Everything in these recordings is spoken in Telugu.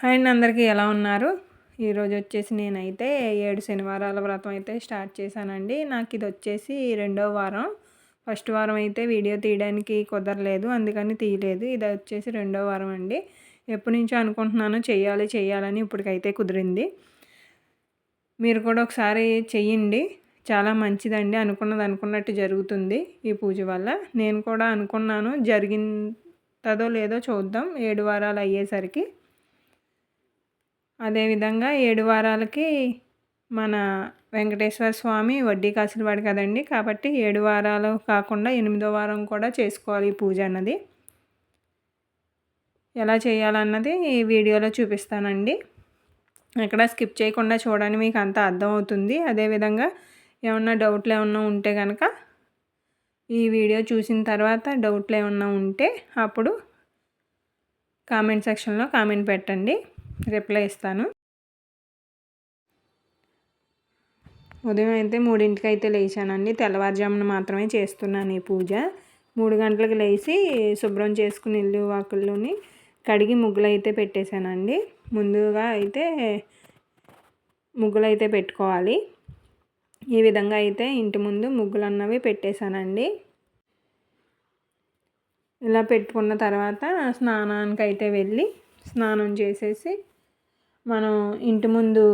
హాయ్ అందరికీ ఎలా ఉన్నారు? ఈరోజు వచ్చేసి నేనైతే ఏడు శనివారాల వ్రతం అయితే స్టార్ట్ చేశానండి. నాకు ఇది వచ్చేసి రెండో వారం. ఫస్ట్ వారం అయితే వీడియో తీయడానికి కుదరలేదు అందుకని తీయలేదు. ఇది వచ్చేసి రెండో వారం అండి. ఎప్పటి నుంచో అనుకుంటున్నాను చేయాలి చేయాలని ఇప్పటికైతే కుదిరింది. మీరు కూడా ఒకసారి చెయ్యండి. చాలా మంచిదండి. అనుకున్నది అనుకున్నట్టు జరుగుతుంది ఈ పూజ వల్ల. నేను కూడా అనుకున్నాను. జరిగిందో లేదో చూద్దాం. ఏడు వారాలు అయ్యేసరికి. అదేవిధంగా ఏడు వారాలకి మన వెంకటేశ్వర స్వామి వడ్డీ కాసులు వాడు కదండి. కాబట్టి ఏడు వారాలు కాకుండా ఎనిమిదో వారం కూడా చేసుకోవాలి ఈ పూజ అన్నది. ఎలా చేయాలన్నది ఈ వీడియోలో చూపిస్తానండి. ఎక్కడ స్కిప్ చేయకుండా చూడండి మీకు అంత అర్థమవుతుంది అదేవిధంగా ఏమన్నా డౌట్లు ఏమన్నా ఉంటే కనుక ఈ వీడియో చూసిన తర్వాత డౌట్లు ఏమన్నా ఉంటే అప్పుడు కామెంట్ సెక్షన్లో కామెంట్ పెట్టండి. రిప్లై ఇస్తాను. ఉదయం అయితే మూడింటికి అయితే లేచానండి. తెల్లవారుజామున మాత్రమే చేస్తున్నాను ఈ పూజ. మూడు గంటలకు లేచి శుభ్రం చేసుకుని ఇల్లు వాకుల్లోని కడిగి ముగ్గులు అయితే పెట్టేశానండి. ముందుగా అయితే ముగ్గులు అయితే పెట్టుకోవాలి. ఈ విధంగా అయితే ఇంటి ముందు ముగ్గులు అన్నవి పెట్టేశానండి. ఇలా పెట్టుకున్న తర్వాత స్నానానికి అయితే వెళ్ళి స్నానం చేసేసి మనం ఇంటి ముందు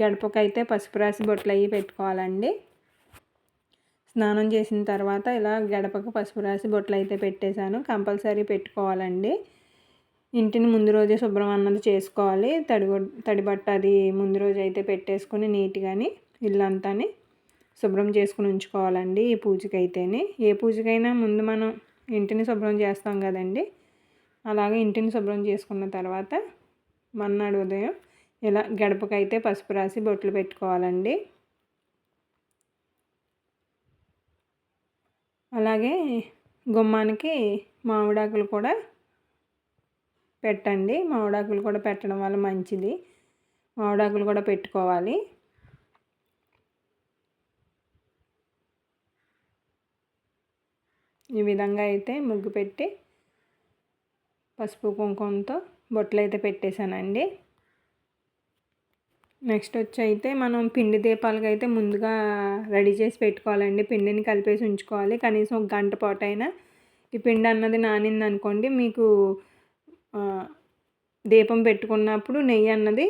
గడపకైతే పసుపు రాసి బొట్లు అవి పెట్టుకోవాలండి. స్నానం చేసిన తర్వాత ఇలా గడపకు పసుపు రాసి బొట్లు అయితే పెట్టేశాను. కంపల్సరీ పెట్టుకోవాలండి. ఇంటిని ముందు రోజే శుభ్రం అన్నది చేసుకోవాలి. తడి తడిబట్ట అది ముందు రోజు అయితే పెట్టేసుకుని నీట్గాని ఇల్లంతాని శుభ్రం చేసుకుని ఉంచుకోవాలండి ఈ పూజకైతేనే. ఏ పూజకైనా ముందు మనం ఇంటిని శుభ్రం చేస్తాం కదండి. అలాగే ఇంటిని శుభ్రం చేసుకున్న తర్వాత మన్నాడు ఉదయం ఇలా గడపకైతే పసుపు రాసి బొట్లు పెట్టుకోవాలండి. అలాగే గుమ్మానికి మామిడాకులు కూడా పెట్టండి. మామిడాకులు కూడా పెట్టడం వల్ల మంచిది. మామిడాకులు కూడా పెట్టుకోవాలి. ఈ విధంగా అయితే ముగ్గు పెట్టి పసుపు కుంకుమతో బొట్లు అయితే పెట్టేశానండి. నెక్స్ట్ వచ్చి అయితే మనం పిండి దీపాలకు అయితే ముందుగా రెడీ చేసి పెట్టుకోవాలండి. పిండిని కలిపేసి ఉంచుకోవాలి. కనీసం ఒక గంట పాటు అయినా ఈ పిండి అన్నది నానింది అనుకోండి మీకు దీపం పెట్టుకున్నప్పుడు నెయ్యి అన్నది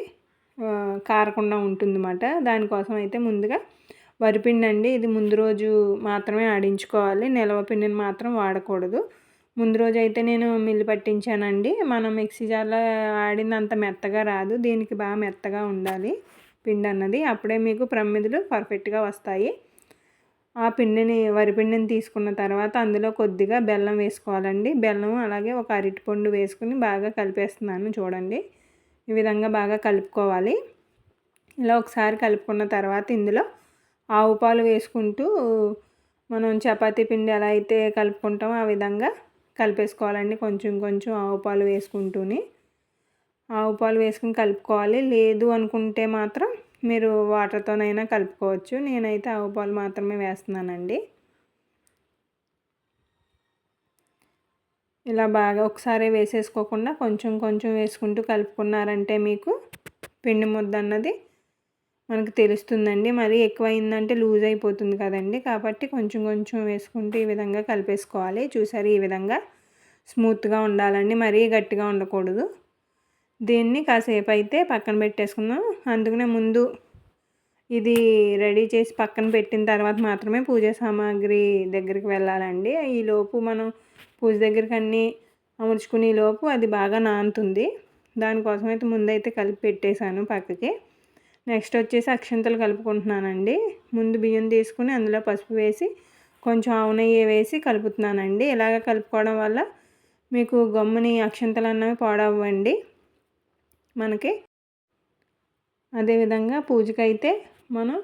కారకుండా ఉంటుందన్నమాట. దానికోసం అయితే ముందుగా వరిపిండి అండి ఇది ముందు రోజు మాత్రమే ఆడించుకోవాలి. నిలవ పిండిని మాత్రం వాడకూడదు. ముందు రోజు అయితే నేను మిల్లు పట్టించానండి. మనం మిక్సీ జార్లో ఆడింది అంత మెత్తగా రాదు. దీనికి బాగా మెత్తగా ఉండాలి పిండి అన్నది. అప్పుడే మీకు ప్రమిదలు పర్ఫెక్ట్గా వస్తాయి. ఆ పిండిని వరిపిండిని తీసుకున్న తర్వాత అందులో కొద్దిగా బెల్లం వేసుకోవాలండి. బెల్లం అలాగే ఒక అరటిపండు వేసుకుని బాగా కలిపేస్తున్నాను చూడండి. ఈ విధంగా బాగా కలుపుకోవాలి. ఇలా ఒకసారి కలుపుకున్న తర్వాత ఇందులో ఆవు పాలు వేసుకుంటూ మనం చపాతీ పిండి ఎలా అయితే కలుపుకుంటామో ఆ విధంగా కలిపేసుకోవాలండి. కొంచెం కొంచెం ఆవు పాలు ఆవుపాలు ఆవు పాలు వేసుకుని కలుపుకోవాలి. లేదు అనుకుంటే మాత్రం మీరు వాటర్తోనైనా కలుపుకోవచ్చు. నేనైతే ఆవు పాలు మాత్రమే వేస్తున్నానండి. ఇలా బాగా ఒకసారి వేసేసుకోకుండా కొంచెం కొంచెం వేసుకుంటూ కలుపుకున్నారంటే మీకు పిండి ముద్ద అన్నది మనకు తెలుస్తుందండి. మరీ ఎక్కువ అయిందంటే లూజ్ అయిపోతుంది కదండి. కాబట్టి కొంచెం కొంచెం వేసుకుంటూ ఈ విధంగా కలిపేసుకోవాలి. చూసారు? ఈ విధంగా స్మూత్గా ఉండాలండి. మరీ గట్టిగా ఉండకూడదు. దీన్ని కాసేపు అయితే పక్కన పెట్టేసుకుందాం. అందుకనే ముందు ఇది రెడీ చేసి పక్కన పెట్టిన తర్వాత మాత్రమే పూజ సామాగ్రి దగ్గరికి వెళ్ళాలండి. ఈలోపు మనం పూజ దగ్గరికి అన్నీ అమర్చుకునే లోపు అది బాగా నానుతుంది. దానికోసం అయితే ముందైతే కలిపి పెట్టేశాను పక్కకి. నెక్స్ట్ వచ్చేసి అక్షంతలు కలుపుకుంటున్నానండి. ముందు బియ్యం తీసుకుని అందులో పసుపు వేసి కొంచెం ఆవు నెయ్యి వేసి కలుపుతున్నానండి. ఇలాగ కలుపుకోవడం వల్ల మీకు గమ్ముని అక్షంతలు అన్నవి పాడవ్వండి. మనకి అదేవిధంగా పూజకైతే మనం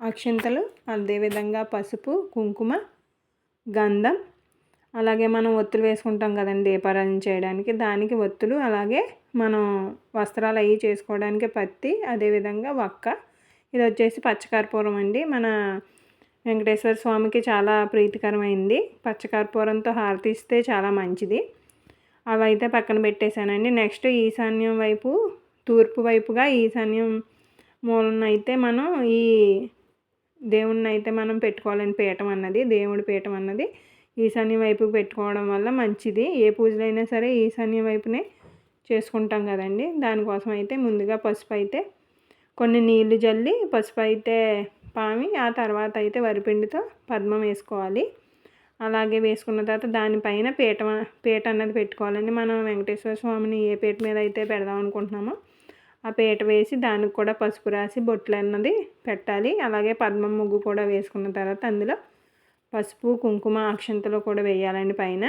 అక్షంతలు అదేవిధంగా పసుపు కుంకుమ గంధం అలాగే మనం ఒత్తులు వేసుకుంటాం కదండి దీపారాధన చేయడానికి. దానికి ఒత్తులు అలాగే మనం వస్త్రాలు అవి చేసుకోవడానికి పత్తి అదేవిధంగా వక్క. ఇది వచ్చేసి పచ్చకర్పూరం అండి. మన వెంకటేశ్వర స్వామికి చాలా ప్రీతికరమైంది. పచ్చకర్పూరంతో హారతి ఇస్తే చాలా మంచిది. అవి అయితే పక్కన పెట్టేశానండి. నెక్స్ట్ ఈశాన్యం వైపు తూర్పు వైపుగా ఈశాన్యం మూలన అయితే మనం ఈ దేవుణ్ణి అయితే మనం పెట్టుకోవాలని పీఠం అన్నది దేవుడి పీఠం అన్నది. ఈశాన్యం వైపుకి పెట్టుకోవడం వల్ల మంచిది. ఏ పూజలైనా సరే ఈశాన్యం వైపునే చేసుకుంటాం కదండి. దానికోసం అయితే ముందుగా పసుపు అయితే కొన్ని నీళ్ళు జల్లి పసుపు అయితే పామి ఆ తర్వాత అయితే వరిపిండితో పద్మం వేసుకోవాలి. అలాగే వేసుకున్న తర్వాత దానిపైన పీట పీట అన్నది పెట్టుకోవాలండి. మనం వెంకటేశ్వర స్వామిని ఏ పీట మీద అయితే పెడదాం అనుకుంటున్నామో ఆ పీట వేసి దానికి కూడా పసుపు రాసి బొట్లు అన్నది పెట్టాలి. అలాగే పద్మం ముగ్గు కూడా వేసుకున్న తర్వాత అందులో పసుపు కుంకుమ అక్షంతలో కూడా వేయాలండి పైన.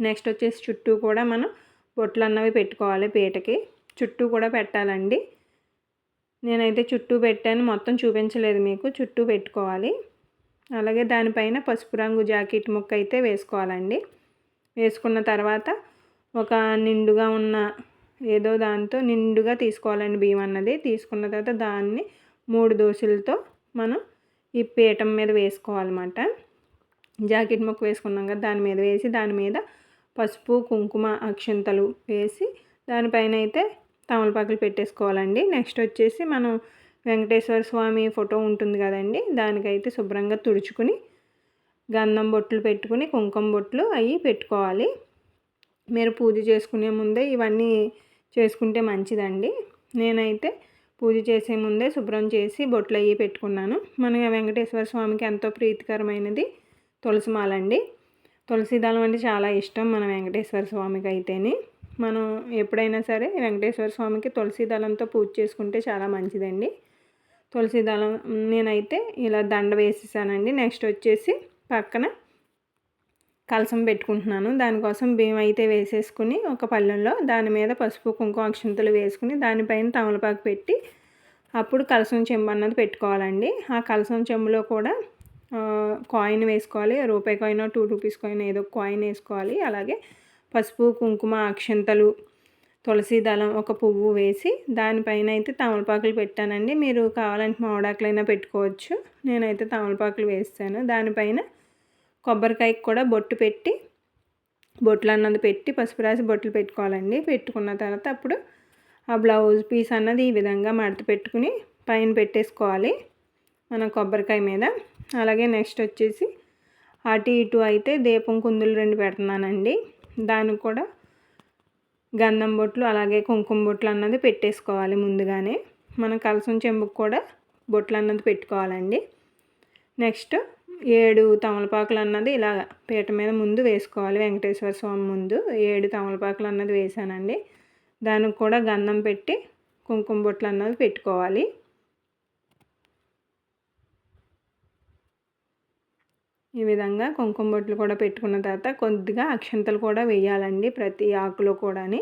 నెక్స్ట్ వచ్చేసి చుట్టూ కూడా మనం బొట్లు అన్నవి పెట్టుకోవాలి పీటకి. చుట్టూ కూడా పెట్టాలండి. నేనైతే చుట్టూ పెట్టాను మొత్తం చూపించలేదు మీకు. చుట్టూ పెట్టుకోవాలి. అలాగే దానిపైన పసుపు రంగు జాకెట్ ముక్క అయితే వేసుకోవాలండి. వేసుకున్న తర్వాత ఒక నిండుగా ఉన్న ఏదో దాంతో నిండుగా తీసుకోవాలండి బియ్యం అన్నది. తీసుకున్న తర్వాత దాన్ని మూడు దోశలతో మనం ఈ పీఠం మీద వేసుకోవాలన్నమాట. జాకెట్ ముక్క వేసుకున్నాం కదా దాని మీద వేసి దాని మీద పసుపు కుంకుమ అక్షంతలు వేసి దానిపైన అయితే తమలపాకులు పెట్టేసుకోవాలండి. నెక్స్ట్ వచ్చేసి మనం వెంకటేశ్వర స్వామి ఫోటో ఉంటుంది కదండి దానికైతే శుభ్రంగా తుడుచుకుని గంధం బొట్లు పెట్టుకుని కుంకుమ బొట్లు అవి పెట్టుకోవాలి. మీరు పూజ చేసుకునే ముందే ఇవన్నీ చేసుకుంటే మంచిదండి. నేనైతే పూజ చేసే ముందే శుభ్రం చేసి బొట్లు అవి పెట్టుకున్నాను. మన వెంకటేశ్వర స్వామికి ఎంతో ప్రీతికరమైనది తులసి మాలండి తులసి దళం అంటే చాలా ఇష్టం మన వెంకటేశ్వర స్వామికి అయితేనే. మనం ఎప్పుడైనా సరే వెంకటేశ్వర స్వామికి తులసి దళంతో పూజ చేసుకుంటే చాలా మంచిదండి. తులసి దళం నేనైతే ఇలా దండ వేసేసానండి. నెక్స్ట్ వచ్చేసి పక్కన కలసం పెట్టుకుంటున్నాను. దానికోసం బియ్యం అయితే వేసేసుకుని ఒక పళ్ళెంలో దాని మీద పసుపు కుంకుమ అక్షంతలు వేసుకుని దానిపైన తమలపాకు పెట్టి అప్పుడు కలసం చెంబు అన్నది పెట్టుకోవాలండి. ఆ కలసం చెంబులో కూడా కాయిన్ వేసుకోవాలి. రూపాయి కాయిన్ టూ రూపీస్ కాయిన్ ఏదో కాయిన్ వేసుకోవాలి. అలాగే పసుపు కుంకుమ అక్షంతలు తులసి దళం ఒక పువ్వు వేసి దానిపైన అయితే తమలపాకులు పెట్టానండి. మీరు కావాలంటే మామిడాకులైనా పెట్టుకోవచ్చు. నేనైతే తమలపాకులు వేస్తాను. దానిపైన కొబ్బరికాయకి కూడా బొట్టు పెట్టి బొట్లు అన్నది పెట్టి పసుపు రాసి బొట్లు పెట్టుకోవాలండి. పెట్టుకున్న తర్వాత అప్పుడు ఆ బ్లౌజ్ పీస్ అన్నది ఈ విధంగా మడత పెట్టుకుని పైన పెట్టేసుకోవాలి మన కొబ్బరికాయ మీద. అలాగే నెక్స్ట్ వచ్చేసి అటు ఇటు అయితే దీపం కుందులు రెండు పెడుతున్నానండి. దానికి కూడా గంధం బొట్లు అలాగే కుంకుమ బొట్లు అన్నది పెట్టేసుకోవాలి ముందుగానే. మనం కలసం చెంబుకు కూడా బొట్లు అన్నది పెట్టుకోవాలండి. నెక్స్ట్ ఏడు తమలపాకులు అన్నది ఇలా పీట మీద ముందు వేసుకోవాలి వెంకటేశ్వర స్వామి ముందు. ఏడు తమలపాకులు అన్నది వేసానండి. దానికి కూడా గంధం పెట్టి కుంకుమ బొట్లు అన్నది పెట్టుకోవాలి. ఈ విధంగా కుంకుమ బొట్లు కూడా పెట్టుకున్న తర్వాత కొద్దిగా అక్షంతలు కూడా వేయాలండి ప్రతి ఆకులో కూడాని.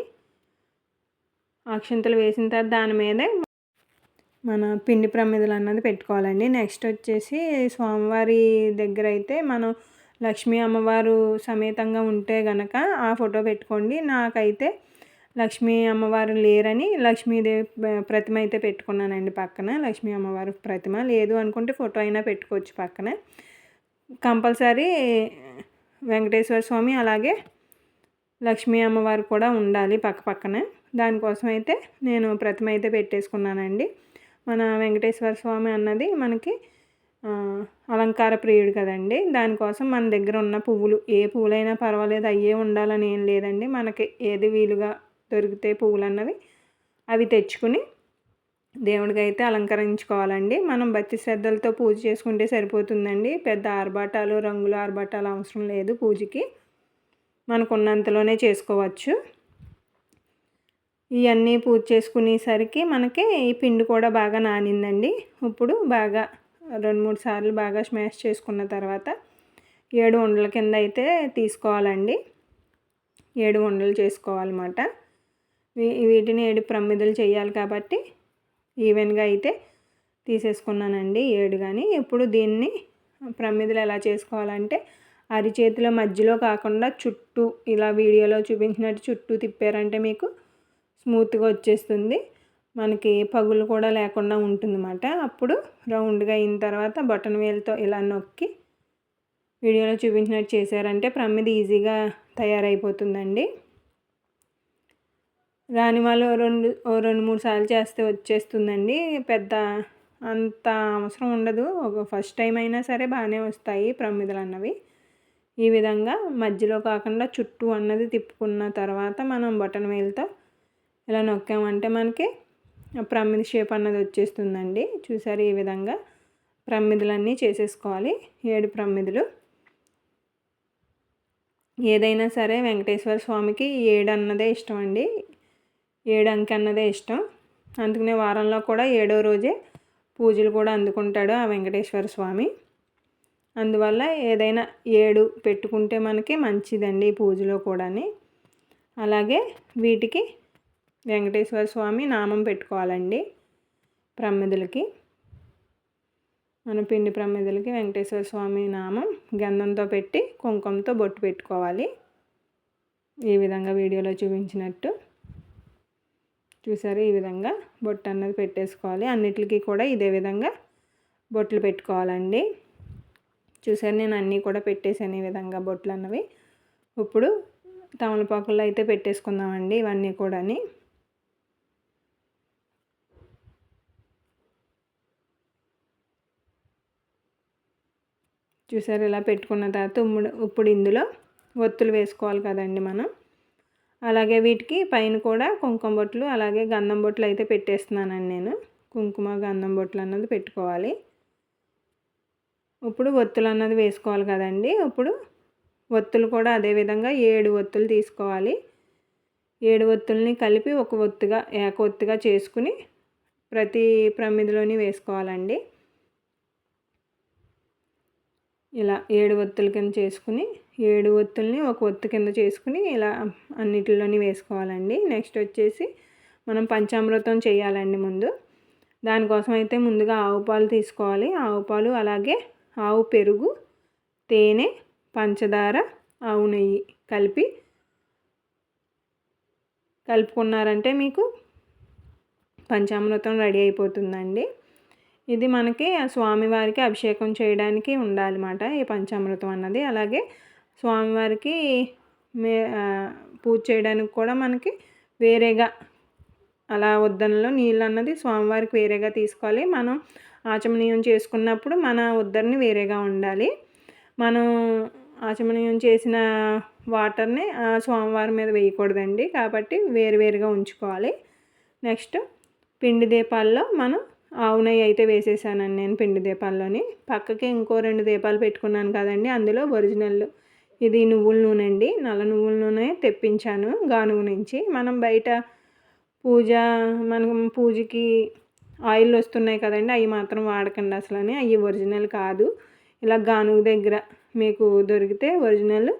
అక్షంతలు వేసిన తర్వాత దాని మీదే మన పిండి ప్రమిదలు అన్నది పెట్టుకోవాలండి. నెక్స్ట్ వచ్చేసి స్వామివారి దగ్గర అయితే మనం లక్ష్మీ అమ్మవారు సమేతంగా ఉంటే గనక ఆ ఫోటో పెట్టుకోండి. నాకైతే లక్ష్మీ అమ్మవారు లేరని లక్ష్మీదేవి ప్రతిమ అయితే పెట్టుకున్నానండి పక్కన. లక్ష్మీ అమ్మవారు ప్రతిమ లేదు అనుకుంటే ఫోటో అయినా పెట్టుకోవచ్చు పక్కన. కంపల్సరీ వెంకటేశ్వర స్వామి అలాగే లక్ష్మీ అమ్మవారు కూడా ఉండాలి పక్క పక్కన. దానికోసం అయితే నేను ప్రతిమ అయితే పెట్టేసుకున్నానండి. మన వెంకటేశ్వర స్వామి అన్నది మనకి అలంకార ప్రియుడు కదండి. దానికోసం మన దగ్గర ఉన్న పువ్వులు ఏ పువ్వులైనా పర్వాలేదు అయ్యే ఉండాలని ఏం లేదండి. మనకి ఏది వీలుగా దొరికితే పువ్వులు అన్నవి అవి తెచ్చుకుని దేవుడికి అయితే అలంకరించుకోవాలండి. మనం భక్తి శ్రద్ధలతో పూజ చేసుకుంటే సరిపోతుందండి. పెద్ద ఆర్భాటాలు రంగుల ఆర్భాటాలు అవసరం లేదు పూజకి. మనకున్నంతలోనే చేసుకోవచ్చు. ఇవన్నీ పూజ చేసుకునేసరికి మనకి ఈ పిండి కూడా బాగా నానిందండి. ఇప్పుడు బాగా రెండు మూడు సార్లు బాగా స్మాష్ చేసుకున్న తర్వాత ఏడు ఉండల కింద అయితే తీసుకోవాలండి. ఏడు ఉండలు చేసుకోవాలన్నమాట. వీటిని ఏడు ప్రమిదలు చేయాలి కాబట్టి ఈవెన్గా అయితే తీసేసుకున్నానండి ఏడు కానీ ఇప్పుడు దీన్ని ప్రమిదలు ఎలా చేసుకోవాలంటే అరిచేతిలో మధ్యలో కాకుండా చుట్టూ ఇలా వీడియోలో చూపించినట్టు చుట్టూ తిప్పారంటే మీకు స్మూత్గా వచ్చేస్తుంది. మనకి పగులు కూడా లేకుండా ఉంటుందన్నమాట. అప్పుడు రౌండ్గా అయిన తర్వాత బటన్ వేలతో ఇలా నొక్కి వీడియోలో చూపించినట్టు చేశారంటే ప్రమ్మిది ఈజీగా తయారైపోతుందండి. రాని వాళ్ళు రెండు రెండు మూడు సార్లు చేస్తే వచ్చేస్తుందండి. పెద్ద అంత అవసరం ఉండదు. ఒక ఫస్ట్ టైం అయినా సరే బాగానే వస్తాయి ప్రమిదలు అన్నవి. ఈ విధంగా మధ్యలో కాకుండా చుట్టూ అన్నది తిప్పుకున్న తర్వాత మనం బటన్ వేలతో ఇలా నొక్కామంటే మనకి ప్రమ్మిది షేప్ అన్నది వచ్చేస్తుందండి. చూసారు ఈ విధంగా ప్రమ్మిదులన్నీ చేసేసుకోవాలి. ఏడు ప్రమిదలు. ఏదైనా సరే వెంకటేశ్వర స్వామికి ఏడు అన్నదే ఇష్టం అండి ఏడు అంకె అన్నదే ఇష్టం. అందుకనే వారంలో కూడా ఏడో రోజే పూజలు కూడా అందుకుంటాడు ఆ వెంకటేశ్వర స్వామి. అందువల్ల ఏదైనా ఏడు పెట్టుకుంటే మనకి మంచిదండి పూజలో కూడా అలాగే వీటికి వెంకటేశ్వర స్వామి నామం పెట్టుకోవాలండి ప్రమిదలకి. మన పిండి ప్రమిదలకి వెంకటేశ్వర స్వామి నామం గంధంతో పెట్టి కుంకుమతో బొట్టు పెట్టుకోవాలి. ఈ విధంగా వీడియోలో చూపించినట్టు. చూసారు? ఈ విధంగా బొట్టు అన్నది పెట్టేసుకోవాలి. అన్నిటికీ కూడా ఇదే విధంగా బొట్లు పెట్టుకోవాలండి. చూసారు? నేను అన్నీ కూడా పెట్టేసాను ఈ విధంగా బొట్లు అన్నవి. ఇప్పుడు తమలపాకుల్లో అయితే పెట్టేసుకుందామండి ఇవన్నీ కూడాని. చూసారు ఇలా పెట్టుకున్న తర్వాత ఉమ్ముడు ఇప్పుడు ఇందులో ఒత్తులు వేసుకోవాలి కదండి మనం. అలాగే వీటికి పైన కూడా కుంకుమ బొట్లు అలాగే గంధం బొట్లు అయితే పెట్టేస్తున్నానండి నేను. కుంకుమ గంధం బొట్లు అన్నది పెట్టుకోవాలి. ఇప్పుడు ఒత్తులు అన్నది వేసుకోవాలి కదండి. ఇప్పుడు ఒత్తులు కూడా అదేవిధంగా ఏడు ఒత్తులు తీసుకోవాలి. ఏడు ఒత్తుల్ని కలిపి ఒక ఒత్తుగా ఏక ఒత్తుగా చేసుకుని ప్రతి ప్రమిదిలోని వేసుకోవాలండి. ఇలా ఏడు ఒత్తుల కింద చేసుకుని ఏడు ఒత్తుల్ని ఒక ఒత్తు కింద చేసుకుని ఇలా అన్నిటిలోని వేసుకోవాలండి. నెక్స్ట్ వచ్చేసి మనం పంచామృతం చేయాలండి ముందు. దానికోసం అయితే ముందుగా ఆవు పాలు తీసుకోవాలి. ఆవు పాలు అలాగే ఆవు పెరుగు తేనె పంచదార ఆవు నెయ్యి కలిపి కలుపుకున్నారంటే మీకు పంచామృతం రెడీ అయిపోతుందండి. ఇది మనకి స్వామివారికి అభిషేకం చేయడానికి ఉండాలన్నమాట ఈ పంచామృతం అన్నది. అలాగే స్వామివారికి మే పూజ చేయడానికి కూడా మనకి వేరేగా అలా ఉద్దనలో నీళ్ళు అన్నది స్వామివారికి వేరేగా తీసుకోవాలి. మనం ఆచమనీయం చేసుకున్నప్పుడు మన ఉద్దరిని వేరేగా ఉండాలి. మనం ఆచమనీయం చేసిన వాటర్ని ఆ స్వామివారి మీద వేయకూడదండి. కాబట్టి వేరువేరుగా ఉంచుకోవాలి. నెక్స్ట్ పిండి దీపాల్లో మనం ఆవు నెయ్యి అయితే వేసేసానండి నేను పిండి దీపాల్లోని. పక్కకి ఇంకో రెండు దీపాలు పెట్టుకున్నాను కదండి అందులో ఒరిజినల్ ఇది నువ్వుల నూనె అండి. నల్ల నువ్వుల నూనె తెప్పించాను గానుగు నుంచి. మనం బయట పూజ మనం పూజకి ఆయిల్ వస్తున్నాయి కదండి అవి మాత్రం వాడకండి అసలు అవి ఒరిజినల్ కాదు. ఇలా గానుగు దగ్గర మీకు దొరికితే ఒరిజినల్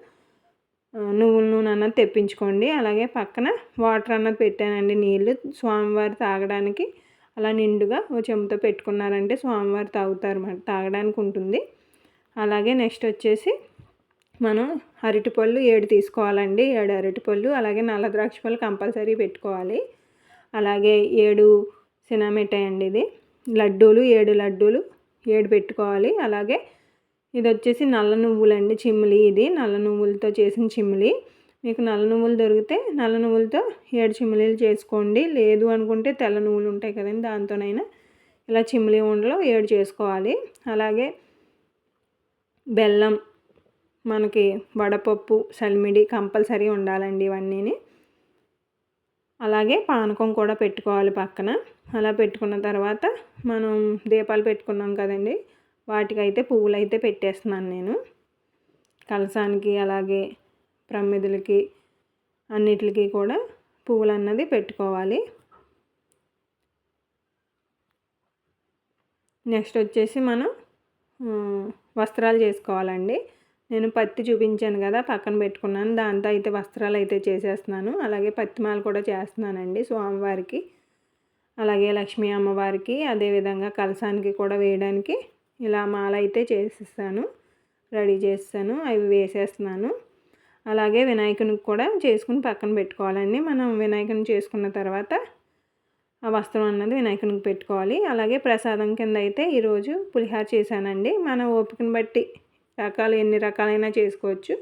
నువ్వుల నూనె అన్నది తెప్పించుకోండి. అలాగే పక్కన వాటర్ అన్నది పెట్టానండి నీళ్ళు. స్వామివారి తాగడానికి అలా నిండుగా ఓ చెంబుతో పెట్టుకున్నారంటే స్వామివారు తాగుతారు తాగడానికి ఉంటుంది అలాగే నెక్స్ట్ వచ్చేసి మనం అరటిపళ్ళు ఏడు తీసుకోవాలండి. ఏడు అరటిపళ్ళు అలాగే నల్ల ద్రాక్ష పళ్ళు కంపల్సరీ పెట్టుకోవాలి. అలాగే ఏడు సినామిఠాయి అండి ఇది. లడ్డూలు ఏడు లడ్డూలు ఏడు పెట్టుకోవాలి. అలాగే ఇది వచ్చేసి నల్ల నువ్వులండి చిమ్మిలి ఇది. నల్ల నువ్వులతో చేసిన చిమ్మిలి మీకు నల్ల నువ్వులు దొరికితే నల్ల నువ్వులతో ఏడు చిమ్మిలీలు చేసుకోండి. లేదు అనుకుంటే తెల్ల నువ్వులు ఉంటాయి కదండి దాంతోనైనా ఇలా చిమ్లీ ఉండలో ఏడు చేసుకోవాలి. అలాగే బెల్లం మనకి వడపప్పు సల్మిడి కంపల్సరీ ఉండాలండి ఇవన్నీని. అలాగే పానకం కూడా పెట్టుకోవాలి పక్కన. అలా పెట్టుకున్న తర్వాత మనం దీపాలు పెట్టుకున్నాం కదండి వాటికైతే పువ్వులు అయితే పెట్టేస్తున్నాను నేను. కలసానికి అలాగే ప్రమిదులకి అన్నిటికి కూడా పువ్వులు అన్నది పెట్టుకోవాలి. నెక్స్ట్ వచ్చేసి మనం వస్త్రాలు చేసుకోవాలండి. నేను పత్తి చూపించాను కదా పక్కన పెట్టుకున్నాను. దాంతో అయితే వస్త్రాలు అయితే చేసేస్తున్నాను. అలాగే పత్తిమాల కూడా చేస్తున్నానండి స్వామివారికి. అలాగే లక్ష్మీ అమ్మవారికి అదేవిధంగా కలసానికి కూడా వేయడానికి ఇలా మాల అయితే చేసేస్తాను. రెడీ చేస్తాను. అవి వేసేస్తున్నాను. అలాగే వినాయకునికి కూడా చేసుకుని పక్కన పెట్టుకోవాలండి. మనం వినాయకుని చేసుకున్న తర్వాత ఆ వస్త్రం అన్నది వినాయకునికి పెట్టుకోవాలి. అలాగే ప్రసాదం కింద అయితే ఈరోజు పులిహార చేశానండి. మన ఓపికను బట్టి రకాలు ఎన్ని రకాలైనా చేసుకోవచ్చు.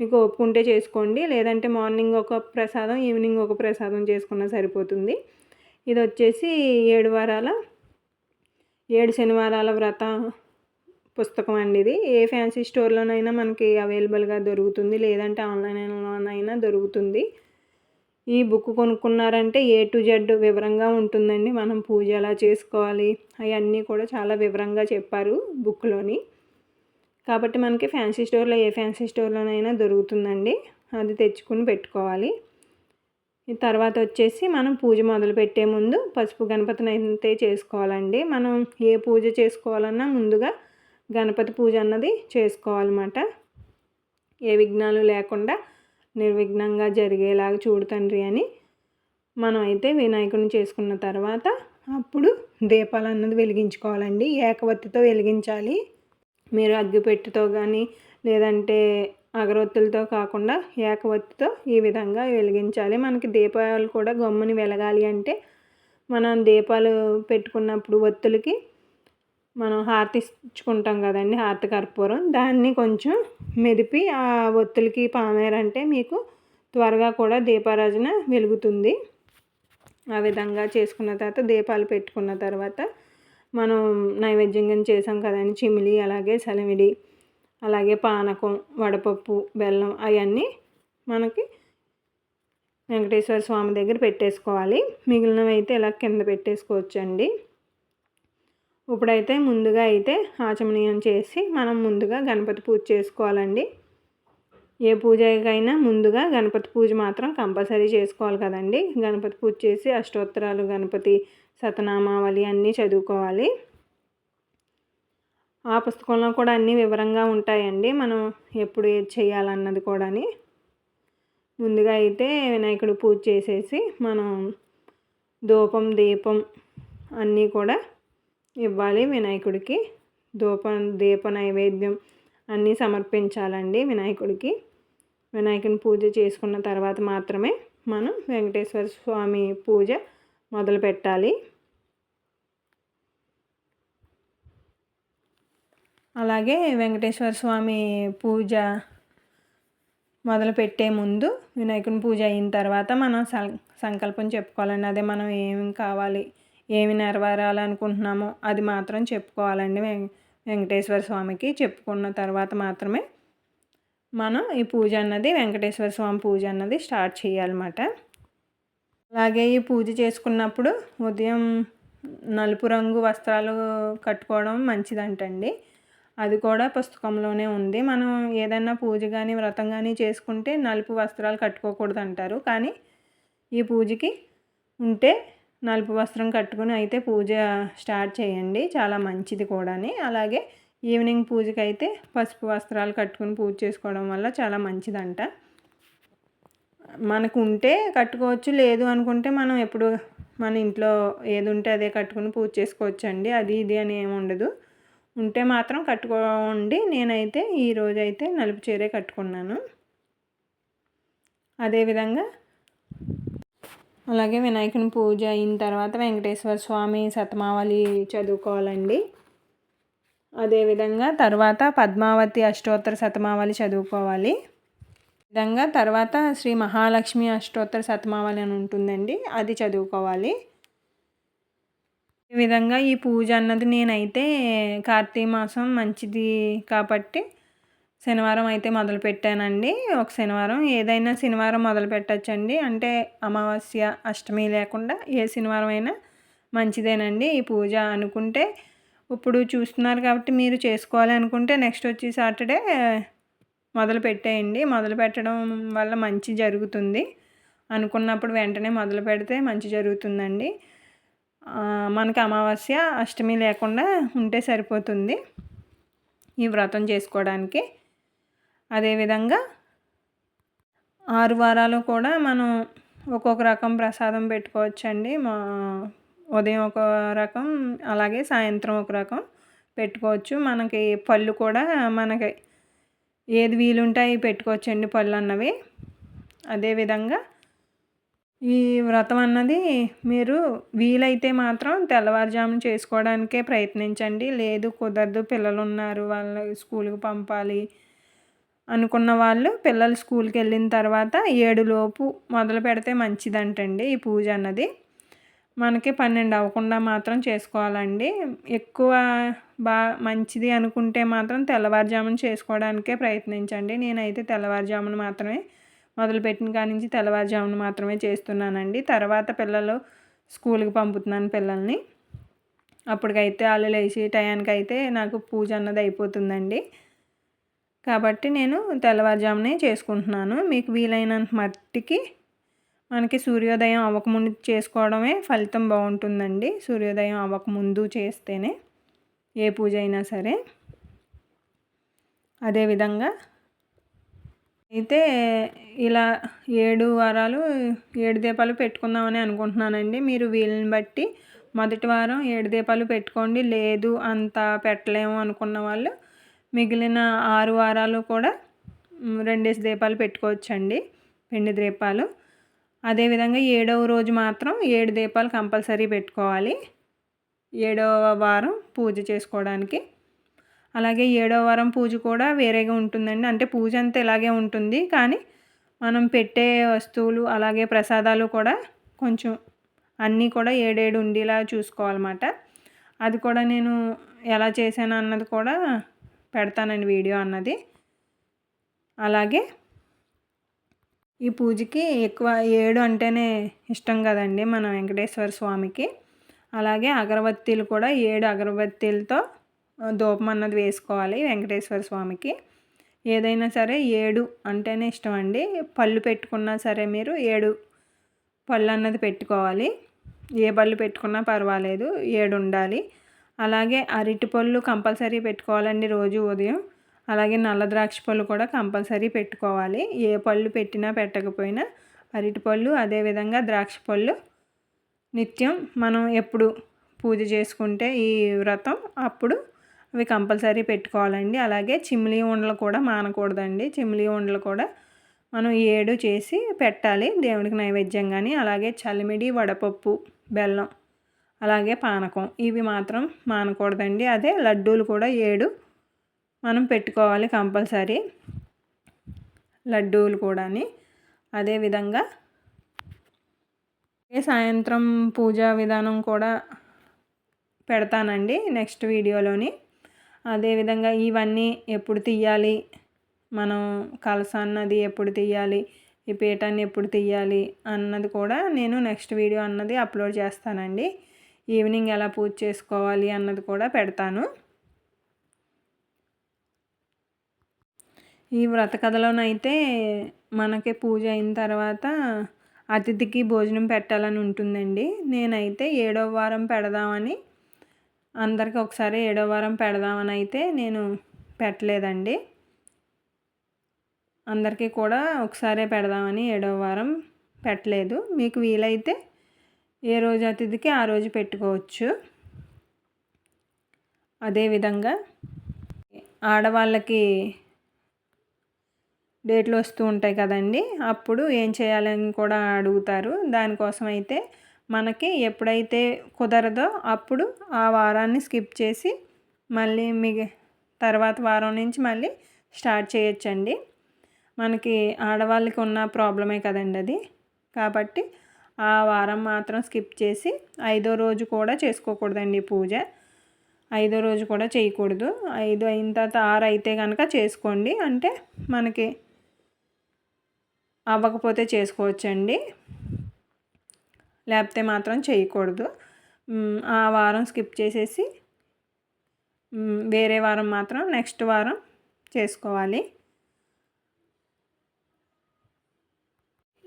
మీకు ఒప్పుకుంటే చేసుకోండి. లేదంటే మార్నింగ్ ఒక ప్రసాదం ఈవినింగ్ ఒక ప్రసాదం చేసుకున్నా సరిపోతుంది. ఇది వచ్చేసి ఏడు వారాల ఏడు శనివారాల వ్రత పుస్తకం అండి ఇది. ఏ ఫ్యాన్సీ స్టోర్లోనైనా మనకి అవైలబుల్గా దొరుకుతుంది. లేదంటే ఆన్లైన్లోనైనా దొరుకుతుంది. ఈ బుక్ కొనుక్కున్నారంటే ఏ టు జెడ్ వివరంగా ఉంటుందండి. మనం పూజ ఎలా చేసుకోవాలి అవన్నీ కూడా చాలా వివరంగా చెప్పారు బుక్లోని కాబట్టి మనకి ఫ్యాన్సీ స్టోర్లో ఏ ఫ్యాన్సీ స్టోర్లోనైనా దొరుకుతుందండి. అది తెచ్చుకుని పెట్టుకోవాలి. తర్వాత వచ్చేసి మనం పూజ మొదలు పెట్టే ముందు పసుపు గణపతిని అయితే చేసుకోవాలండి. మనం ఏ పూజ చేసుకోవాలన్నా ముందుగా గణపతి పూజ అన్నది చేసుకోవాలన్నమాట. ఏ విఘ్నాలు లేకుండా నిర్విఘ్నంగా జరిగేలాగా చూడు తండ్రి అని మనం అయితే వినాయకుడిని చేసుకున్న తర్వాత అప్పుడు దీపాలు అన్నది వెలిగించుకోవాలండి. ఏకవత్తితో వెలిగించాలి. మీరు అగ్గిపెట్టితో కానీ లేదంటే అగరొత్తులతో కాకుండా ఏకవత్తితో ఈ విధంగా వెలిగించాలి. మనకి దీపాలు కూడా గమ్ముని వెలగాలి అంటే మనం దీపాలు పెట్టుకున్నప్పుడు ఒత్తులకి మనం హారతి ఇచ్చుకుంటాం కదండి హారతి కర్పూరం. దాన్ని కొంచెం మెదిపి ఆ ఒత్తులకి పామేరంటే మీకు త్వరగా కూడా దీపారాజన వెలుగుతుంది. ఆ విధంగా చేసుకున్న తర్వాత దీపాలు పెట్టుకున్న తర్వాత మనం నైవేద్యంగా చేసాం కదండి చిమిలి అలాగే సలిమిడి అలాగే పానకం వడపప్పు బెల్లం అవన్నీ మనకి వెంకటేశ్వర స్వామి దగ్గర పెట్టేసుకోవాలి. మిగిలినవి అయితే ఇలా కింద పెట్టేసుకోవచ్చండి. ఇప్పుడైతే ముందుగా అయితే ఆచమనీయం చేసి మనం ముందుగా గణపతి పూజ చేసుకోవాలండి. ఏ పూజకైనా ముందుగా గణపతి పూజ మాత్రం కంపల్సరీ చేసుకోవాలి కదండి. గణపతి పూజ చేసి అష్టోత్తరాలు గణపతి సతనామావళి అన్నీ చదువుకోవాలి. ఆ పుస్తకంలో కూడా అన్నీ వివరంగా ఉంటాయండి. మనం ఎప్పుడు ఏది చేయాలన్నది కూడా ముందుగా అయితే వినాయకుడు పూజ చేసేసి మనం ధూపం దీపం అన్నీ కూడా ఇవ్వాలి వినాయకుడికి. ధూప దీప నైవేద్యం అన్నీ సమర్పించాలండి వినాయకుడికి. వినాయకుని పూజ చేసుకున్న తర్వాత మాత్రమే మనం వెంకటేశ్వర స్వామి పూజ మొదలు పెట్టాలి. అలాగే వెంకటేశ్వర స్వామి పూజ మొదలుపెట్టే ముందు వినాయకుని పూజ అయిన తర్వాత మనం సంకల్పం చెప్పుకోవాలండి. అదే మనం ఏమేమి కావాలి ఏమి నెరవేరాలనుకుంటున్నామో అది మాత్రం చెప్పుకోవాలండి వెంకటేశ్వర స్వామికి చెప్పుకున్న తర్వాత మాత్రమే మనం ఈ పూజ అన్నది వెంకటేశ్వర స్వామి పూజ అన్నది స్టార్ట్ చేయాలన్నమాట. అలాగే ఈ పూజ చేసుకున్నప్పుడు ఉదయం నలుపు రంగు వస్త్రాలు కట్టుకోవడం మంచిదంటండి. అది కూడా పుస్తకంలోనే ఉంది. మనం ఏదైనా పూజ కానీ వ్రతం కానీ చేసుకుంటే నలుపు వస్త్రాలు కట్టుకోకూడదు అంటారు కానీ ఈ పూజకి ఉంటే నలుపు వస్త్రం కట్టుకుని అయితే పూజ స్టార్ట్ చేయండి. చాలా మంచిది కూడా అలాగే ఈవినింగ్ పూజకి అయితే పసుపు వస్త్రాలు కట్టుకుని పూజ చేసుకోవడం వల్ల చాలా మంచిదంట. మనకు ఉంటే కట్టుకోవచ్చు లేదు అనుకుంటే మనం ఎప్పుడు మన ఇంట్లో ఏది ఉంటే అదే కట్టుకుని పూజ చేసుకోవచ్చు అండి అది ఇది అని ఏమి ఉండదు. ఉంటే మాత్రం కట్టుకోండి. నేనైతే ఈరోజు అయితే నలుపు చీరే కట్టుకున్నాను. అదేవిధంగా అలాగే వినాయకుని పూజ అయిన తర్వాత వెంకటేశ్వర స్వామి శతమావళి చదువుకోవాలండి. అదేవిధంగా తర్వాత పద్మావతి అష్టోత్తర శతమావళి చదువుకోవాలి. విధంగా తర్వాత శ్రీ మహాలక్ష్మి అష్టోత్తర శతమావళి అని ఉంటుందండి అది చదువుకోవాలి. ఈ విధంగా ఈ పూజ అన్నది నేనైతే కార్తీక మాసం మంచిది కాబట్టి శనివారం అయితే మొదలు పెట్టానండి ఒక శనివారం ఏదైనా శనివారం మొదలు పెట్టచ్చండి అంటే అమావాస్య అష్టమి లేకుండా ఏ శనివారం అయినా మంచిదేనండి. ఈ పూజ అనుకుంటే ఇప్పుడు చూస్తున్నారు కాబట్టి మీరు చేసుకోవాలి అనుకుంటే నెక్స్ట్ వచ్చి సాటర్డే మొదలు పెట్టేయండి మొదలు పెట్టడం వల్ల మంచి జరుగుతుంది. అనుకున్నప్పుడు వెంటనే మొదలు పెడితే మంచి జరుగుతుందండి. మనకి అమావాస్య అష్టమి లేకుండా ఉంటే సరిపోతుంది. ఈ వ్రతం చేసుకోవడానికి. అదేవిధంగా ఆరు వారాలు కూడా మనం ఒక్కొక్క రకం ప్రసాదం పెట్టుకోవచ్చండి. మా ఉదయం ఒక రకం అలాగే సాయంత్రం ఒక రకం పెట్టుకోవచ్చు. మనకి పళ్ళు కూడా మనకి ఏది వీలుంటే అవి పెట్టుకోవచ్చండి పళ్ళు అన్నవి. అదేవిధంగా ఈ వ్రతం అన్నది మీరు వీలైతే మాత్రం తెల్లవారుజామున చేసుకోవడానికే ప్రయత్నించండి. లేదు కుదరదు పిల్లలు ఉన్నారు వాళ్ళ స్కూల్కి పంపాలి అనుకున్న వాళ్ళు పిల్లలు స్కూల్కి వెళ్ళిన తర్వాత ఏడులోపు మొదలు పెడితే మంచిదంటండి ఈ పూజ అన్నది. మనకి పన్నెండు అవ్వకుండా మాత్రం చేసుకోవాలండి. ఎక్కువ బా మంచిది అనుకుంటే మాత్రం తెల్లవారుజామున చేసుకోవడానికే ప్రయత్నించండి. నేనైతే తెల్లవారుజామున మాత్రమే మొదలుపెట్టిన కాడి నుంచి తెల్లవారుజామున మాత్రమే చేస్తున్నానండి. తర్వాత పిల్లలు స్కూల్కి పంపుతున్నాను పిల్లల్ని. అప్పటికైతే వాళ్ళు లేచి టయానికి అయితే నాకు పూజ అన్నది అయిపోతుందండి. కాబట్టి నేను తెల్లవారుజామునే చేసుకుంటున్నాను. మీకు వీలైనంత మట్టికి మనకి సూర్యోదయం అవ్వకముందు చేసుకోవడమే ఫలితం బాగుంటుందండి. సూర్యోదయం అవ్వకముందు చేస్తేనే ఏ పూజ అయినా సరే. అదేవిధంగా అయితే ఇలా ఏడు వారాలు ఏడు దీపాలు పెట్టుకుందామని అనుకుంటున్నానండి. మీరు వీళ్ళని బట్టి మొదటి వారం ఏడు దీపాలు పెట్టుకోండి. లేదు అంత పెట్టలేము అనుకున్న వాళ్ళు మిగిలిన ఆరు వారాలు కూడా రెండేసి దీపాలు పెట్టుకోవచ్చండి పిండి దీపాలు. అదేవిధంగా ఏడవ రోజు మాత్రం ఏడు దీపాలు కంపల్సరీ పెట్టుకోవాలి. ఏడవ వారం పూజ చేసుకోవడానికి. అలాగే ఏడవ వారం పూజ కూడా వేరేగా ఉంటుందండి. అంటే పూజ అంతా ఇలాగే ఉంటుంది. కానీ మనం పెట్టే వస్తువులు అలాగే ప్రసాదాలు కూడా కొంచెం అన్నీ కూడా ఏడేడు ఉండేలా చూసుకోవాలన్నమాట. అది కూడా నేను ఎలా చేశాను అన్నది కూడా పెడతానండి వీడియో అన్నది. అలాగే ఈ పూజకి ఎక్కువ ఏడు అంటేనే ఇష్టం కదండి మన వెంకటేశ్వర స్వామికి. అలాగే అగరబత్తీలు కూడా ఏడు అగరబత్తీలతో దూపం అన్నది వేసుకోవాలి వెంకటేశ్వర స్వామికి. ఏదైనా సరే ఏడు అంటేనే ఇష్టం అండి పళ్ళు పెట్టుకున్నా సరే మీరు ఏడు పళ్ళు అన్నది పెట్టుకోవాలి. ఏ పళ్ళు పెట్టుకున్నా పర్వాలేదు ఏడు ఉండాలి. అలాగే అరటి పళ్ళు కంపల్సరీ పెట్టుకోవాలండి రోజు ఉదయం. అలాగే నల్ల ద్రాక్ష పళ్ళు కూడా కంపల్సరీ పెట్టుకోవాలి. ఏ పళ్ళు పెట్టినా పెట్టకపోయినా అరటి పళ్ళు అదేవిధంగా ద్రాక్ష పళ్ళు. నిత్యం మనం ఎప్పుడు పూజ చేసుకుంటే ఈ వ్రతం అప్పుడు అవి కంపల్సరీ పెట్టుకోవాలండి. అలాగే చిమ్లీ ఉండలు కూడా మానకూడదండి. చిమ్లీ ఉండలు కూడా మనం ఏడు చేసి పెట్టాలి దేవుడికి నైవేద్యం కానీ అలాగే చలిమిడి వడపప్పు బెల్లం అలాగే పానకం. ఇవి మాత్రం మానకూడదండి. అదే లడ్డూలు కూడా ఏడు మనం పెట్టుకోవాలి కంపల్సరీ. లడ్డూలు కూడాని. అదేవిధంగా సాయంత్రం పూజా విధానం కూడా పెడతానండి నెక్స్ట్ వీడియోలోని. అదేవిధంగా ఇవన్నీ ఎప్పుడు తీయాలి? మనం కలసాన్నది ఎప్పుడు తీయాలి? ఈ పీఠాన్ని ఎప్పుడు తీయాలి? అన్నది కూడా నేను నెక్స్ట్ వీడియో అన్నది అప్లోడ్ చేస్తానండి. ఈవినింగ్ ఎలా పూజ చేసుకోవాలి అన్నది కూడా పెడతాను. ఈ వ్రత కథలోనైతే మనకి పూజ అయిన తర్వాత అతిథికి భోజనం పెట్టాలని ఉంటుందండి. నేనైతే ఏడవ వారం పెడదామని అందరికీ ఒకసారి ఏడవ వారం పెడదామని అయితే నేను పెట్టలేదండి. అందరికీ కూడా ఒకసారే పెడదామని ఏడవ వారం పెట్టలేదు. మీకు వీలైతే ఏ రోజు అతిథికి ఆ రోజు పెట్టుకోవచ్చు. అదేవిధంగా ఆడవాళ్ళకి డేట్లు వస్తూ ఉంటాయి కదండి. అప్పుడు ఏం చేయాలని కూడా అడుగుతారు. దానికోసం అయితే మనకి ఎప్పుడైతే కుదరదో అప్పుడు ఆ వారాన్ని స్కిప్ చేసి మళ్ళీ మిగ తర్వాత వారం నుంచి మళ్ళీ స్టార్ట్ చేయొచ్చండి. మనకి ఆడవాళ్ళకి ఉన్న ప్రాబ్లమే కదండి అది కాబట్టి ఆ వారం మాత్రం స్కిప్ చేసి ఐదో రోజు కూడా చేసుకోకూడదండి పూజ. ఐదో రోజు కూడా చేయకూడదు. ఐదు అయిన తర్వాత ఆరు అయితే కనుక చేసుకోండి. అంటే మనకి అవ్వకపోతే చేసుకోవచ్చండి. లేకపోతే మాత్రం చేయకూడదు. ఆ వారం స్కిప్ చేసేసి వేరే వారం మాత్రం నెక్స్ట్ వారం చేసుకోవాలి.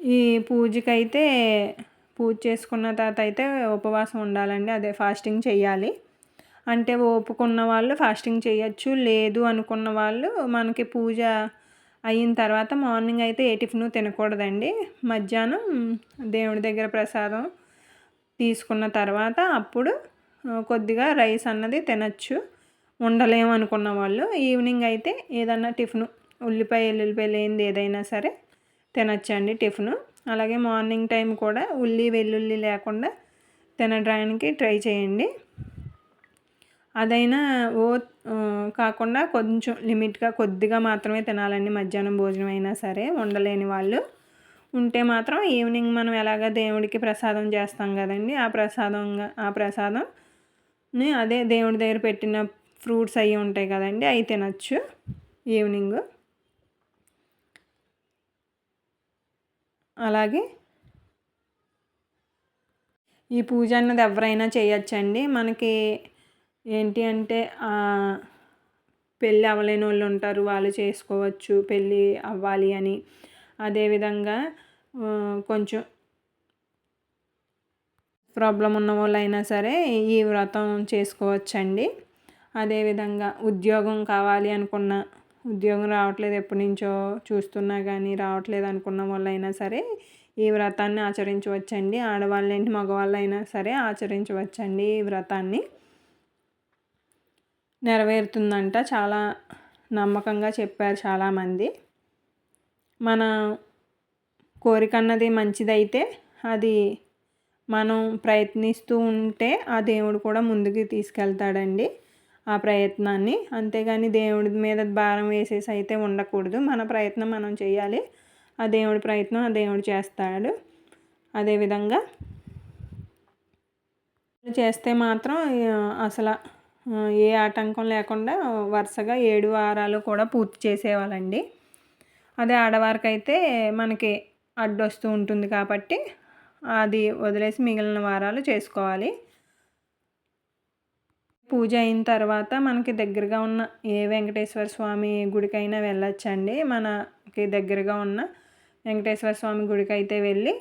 ఈ పూజకైతే పూజ చేసుకున్న తర్వాత అయితే ఉపవాసం ఉండాలండి. అదే ఫాస్టింగ్ చేయాలి అంటే ఓపుకున్న వాళ్ళు ఫాస్టింగ్ చేయొచ్చు లేదు అనుకున్న వాళ్ళు మనకి పూజ అయిన తర్వాత మార్నింగ్ అయితే ఏ టిఫిన్ తినకూడదండి. మధ్యాహ్నం దేవుడి దగ్గర ప్రసాదం తీసుకున్న తర్వాత అప్పుడు కొద్దిగా రైస్ అన్నది తినచ్చు. ఉండలేము అనుకున్న వాళ్ళు ఈవినింగ్ అయితే ఏదన్నా టిఫిన్ ఉల్లిపాయ ఎల్లుల్లిపాయ లేనిది ఏదైనా సరే తినచ్చండి టిఫిన్. అలాగే మార్నింగ్ టైం కూడా ఉల్లి వెల్లుల్లి లేకుండా తినడానికి ట్రై చేయండి. అదైనా ఓ కాకుండా కొంచెం లిమిట్గా కొద్దిగా మాత్రమే తినాలండి మధ్యాహ్నం భోజనం అయినా సరే ఉండలేని వాళ్ళు. ఉంటే మాత్రం ఈవినింగ్ మనం ఎలాగ దేవుడికి ప్రసాదం చేస్తాం కదండి ఆ ప్రసాదంగా ఆ ప్రసాదంని అదే దేవుడి దగ్గర పెట్టిన ఫ్రూట్స్ అవి ఉంటాయి కదండి అవి తినచ్చు ఈవినింగ్. అలాగే ఈ పూజ అన్నది ఎవరైనా చేయొచ్చండి. మనకి ఏంటి అంటే పెళ్ళి అవ్వలేని వాళ్ళు ఉంటారు వాళ్ళు చేసుకోవచ్చు పెళ్ళి అవ్వాలి అని. అదేవిధంగా కొంచెం ప్రాబ్లం ఉన్న వాళ్ళైనా సరే ఈ వ్రతం చేసుకోవచ్చండి. అదేవిధంగా ఉద్యోగం కావాలి అనుకున్న ఉద్యోగం రావట్లేదు ఎప్పటి నుంచో చూస్తున్నా కానీ రావట్లేదు అనుకున్న వాళ్ళైనా సరే ఈ వ్రతాన్ని ఆచరించవచ్చండి. ఆడవాళ్ళేంటి మగవాళ్ళైనా సరే ఆచరించవచ్చండి ఈ వ్రతాన్ని. నెరవేరుతుందంట చాలా నమ్మకంగా చెప్పారు చాలామంది. మన కోరిక అన్నది మంచిదైతే అది మనం ప్రయత్నిస్తూ ఉంటే ఆ దేవుడు కూడా ముందుకు తీసుకెళ్తాడండి. ఆ ప్రయత్నాన్ని. అంతేగాని దేవుడి మీద భారం వేసేసి అయితే ఉండకూడదు. మన ప్రయత్నం మనం చేయాలి. ఆ దేవుడి ప్రయత్నం ఆ దేవుడు చేస్తాడు. అదేవిధంగా చేస్తే మాత్రం అసలు ఏ ఆటంకం లేకుండా వరుసగా ఏడు వారాలు కూడా పూర్తి చేసేవాళ్ళండి. అదే ఆడవారికి అయితే మనకి అడ్డొస్తూ ఉంటుంది కాబట్టి అది వదిలేసి మిగిలిన వారాలు చేసుకోవాలి. పూజ అయిన తర్వాత మనకి దగ్గరగా ఉన్న ఏ వెంకటేశ్వర స్వామి గుడికైనా వెళ్ళొచ్చండి. మనకి దగ్గరగా ఉన్న వెంకటేశ్వర స్వామి గుడికి అయితే వెళ్ళి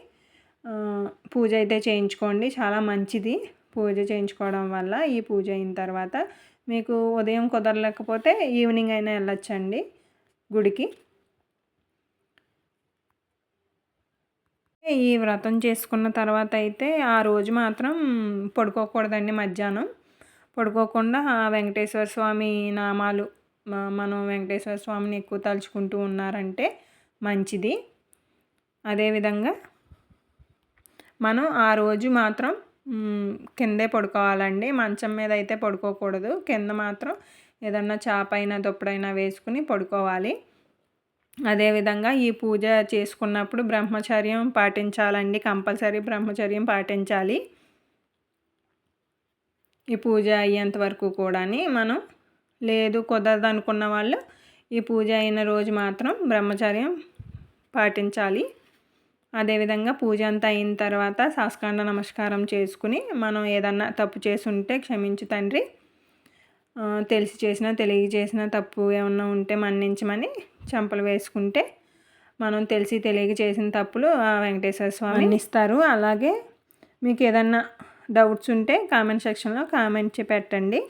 పూజ అయితే చేయించుకోండి. చాలా మంచిది పూజ చేయించుకోవడం వల్ల ఈ పూజ అయిన తర్వాత. మీకు ఉదయం కుదరలేకపోతే ఈవినింగ్ అయినా వెళ్ళొచ్చండి గుడికి. ఈ వ్రతం చేసుకున్న తర్వాత అయితే ఆ రోజు మాత్రం పడుకోకూడదండి మధ్యాహ్నం. పడుకోకుండా ఆ వెంకటేశ్వర స్వామి నామాలు మనం వెంకటేశ్వర స్వామిని ఎక్కువ తలుచుకుంటూ ఉన్నారంటే మంచిది. అదేవిధంగా మనం ఆ రోజు మాత్రం కిందే పడుకోవాలండి. మంచం మీద అయితే పడుకోకూడదు. కింద మాత్రం ఏదన్నా చాపైనా దుప్పడైనా వేసుకుని పడుకోవాలి. అదేవిధంగా ఈ పూజ చేసుకున్నప్పుడు బ్రహ్మచర్యం పాటించాలండి. కంపల్సరీ బ్రహ్మచర్యం పాటించాలి. ఈ పూజ అయ్యేంత వరకు కూడాని మనం లేదు కుదరదు అనుకున్న వాళ్ళు ఈ పూజ అయిన రోజు మాత్రం బ్రహ్మచర్యం పాటించాలి. అదేవిధంగా పూజ అంతా అయిన తర్వాత సాస్కాండ నమస్కారం చేసుకుని మనం ఏదన్నా తప్పు చేసి ఉంటే క్షమించు తండ్రి. తెలిసి చేసిన తెలియ చేసిన తప్పు ఏమన్నా ఉంటే మన్నించమని చెంపలు వేసుకుంటే మనం తెలిసి తెలియక చేసిన తప్పులు ఆ వెంకటేశ్వర స్వామి ఇస్తారు అలాగే మీకు ఏదన్నా డౌట్స్ ఉంటే కామెంట్ సెక్షన్లో కామెంట్ పెట్టండి.